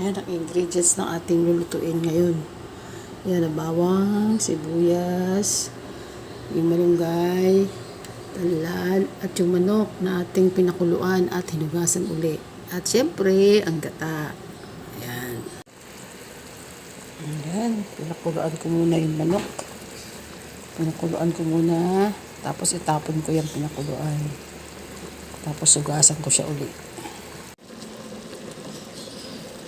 Yan ang ingredients ng ating lulutuin ngayon. Yan ang bawang, sibuyas, yung malunggay, tanlan, at yung manok na ating pinakuluan at hinugasan uli. At syempre, ang gata. Ayan. Ayan, pinakuluan ko muna yung manok. Pinakuluan ko muna, tapos itapon ko yung pinakuluan. Tapos sugasan ko siya uli.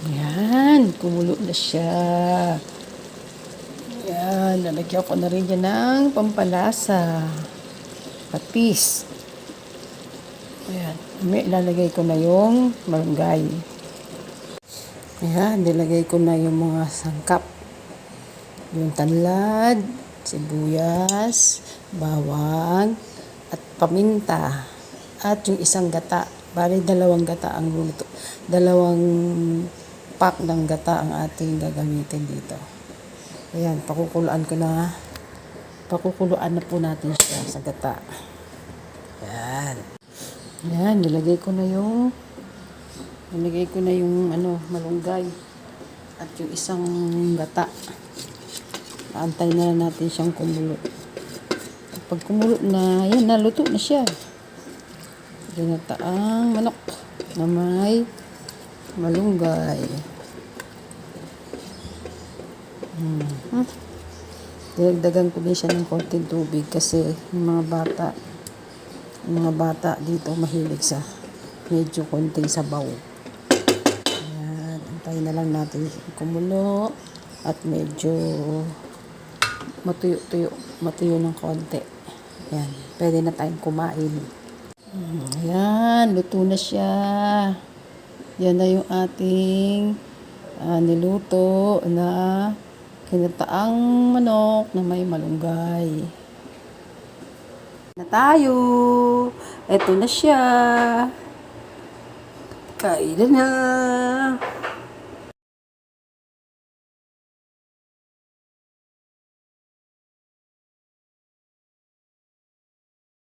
Ayan, kumulo na siya. Ayan, lalagyan ko na rin yan ng pampalasa. Patis. Ayan, ilalagay ko na yung malunggay. Ayan, nilagay ko na yung mga sangkap. Yung tanlad, sibuyas, bawang, at paminta. At yung isang gata. Bali, dalawang gata ang luto. Dalawang pack ng gata ang ating gagamitin dito. Ayan, pakukuluan ko na. Pakukuluan na po natin siya sa gata. Ayan. Ayan, nilagay ko na yung nilagay ko na yung ano, malunggay at yung isang gata. Aantay na lang natin siyang kumulo. Pag kumulo na, yan, naluto na siya. Ginataang manok na may malunggay. Hmm. Hmm. Dinagdagan ko din siya ng konting tubig kasi yung mga bata, yung mga bata dito mahilig sa medyo konting sabaw. Ayan, antayin na lang natin kumulo at medyo matuyo-tuyo, matuyo ng konti. Ayan, pwede na tayong kumain. Hmm, Ayan, luto na siya. Yan na yung ating ah, niluto na kinataang manok na may malunggay. Na tayo. Ito na siya. Kain na na.